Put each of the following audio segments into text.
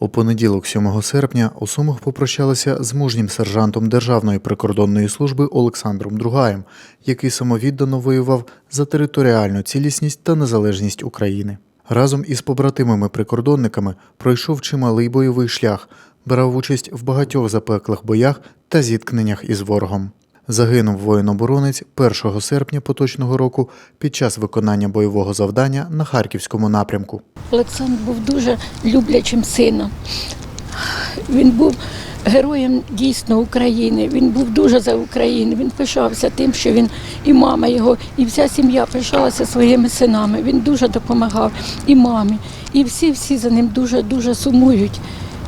У понеділок, 7 серпня, у Сумах попрощалися з мужнім сержантом Державної прикордонної служби Олександром Другаєм, який самовіддано воював за територіальну цілісність та незалежність України. Разом із побратимами-прикордонниками пройшов чималий бойовий шлях, брав участь в багатьох запеклих боях та зіткненнях із ворогом. Загинув воїн-оборонець 1 серпня поточного року під час виконання бойового завдання на Харківському напрямку. Олександр був дуже люблячим сином. Він був героєм дійсно України. Він був дуже за Україну. Він пишався тим, що він і мама його, і вся сім'я пишалася своїми синами. Він дуже допомагав і мамі, і всі всі за ним дуже дуже сумують.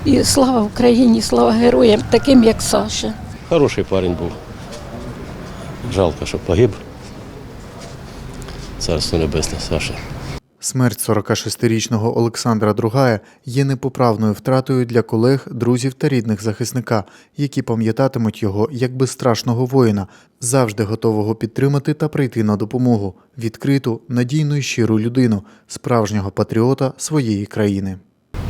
І слава Україні, слава героям, таким як Саша. Хороший парень був. Жалко, що погиб. Царство небесне, Саша. Смерть 46-річного Олександра Другая є непоправною втратою для колег, друзів та рідних захисника, які пам'ятатимуть його як безстрашного воїна, завжди готового підтримати та прийти на допомогу, відкриту, надійну і щиру людину, справжнього патріота своєї країни.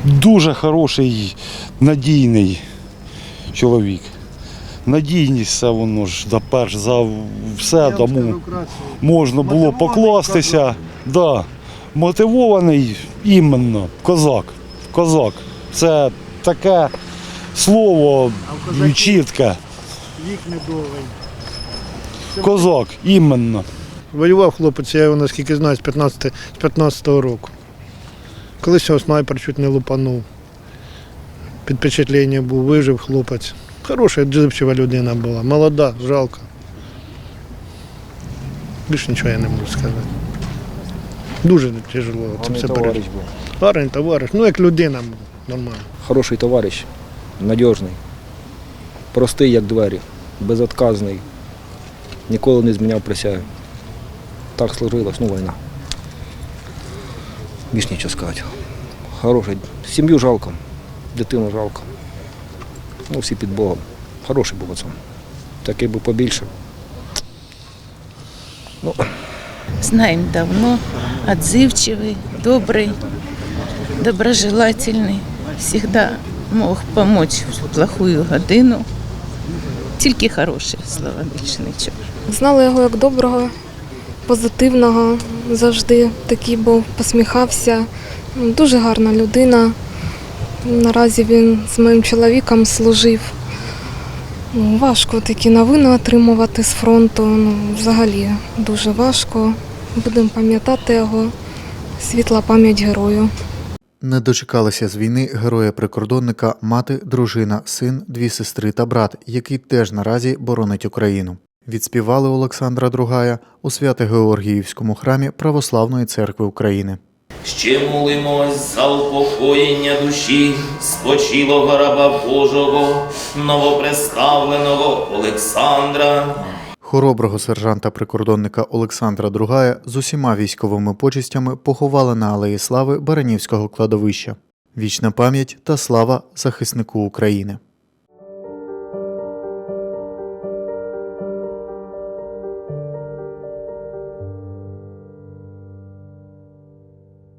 дуже хороший, надійний чоловік. Надійність це воно ж за перш за все тому можна було покластися. Да. Мотивований іменно козак. Козак. Це таке слово чітке. Вік недовгий. Козак, іменно. Воював хлопець, я його наскільки знаю, з 15, з 15-го року. Колись його снайпер чуть не лупанув. Під впечатлення був, вижив хлопець. Хороша, джипчива людина була, молода, жалко. Більше нічого я не можу сказати. Дуже тяжело це все товариш пережити. Гарний товариш, ну як людина нормально. Хороший товариш, надіжний, простий, як двері, безотказний, ніколи не зміняв присяги. Так сложилось, ну війна. Більш нічого сказати. Хороший. Сім'ю жалко, дитину жалко. Ну, всі під Богом. Хороший був отцом. Такий би побільше. Ну, Знаем давно, отзывчивый, добрый, доброжелательный. Всегда мог помочь в плохую годину. Тільки хороші слова більше нічого. Знала його як доброго, позитивного, завжди такий був, посміхався. Дуже гарна людина. Наразі він з моїм чоловіком служив. Ну, Важко такі новини отримувати з фронту. Ну, взагалі дуже важко. Будемо пам'ятати його. Світла пам'ять герою. Не дочекалися з війни героя-прикордонника, мати, дружина, син, дві сестри та брат, який теж наразі боронить Україну. Відспівали Олександра Другая у Свято-Георгіївському храмі Православної церкви України. Ще молимось за упокоєння душі спочилого раба Божого, новоприставленого Олександра. Хороброго сержанта-прикордонника Олександра Другая з усіма військовими почестями поховали на Алеї Слави Баранівського кладовища. Вічна пам'ять та слава захиснику України.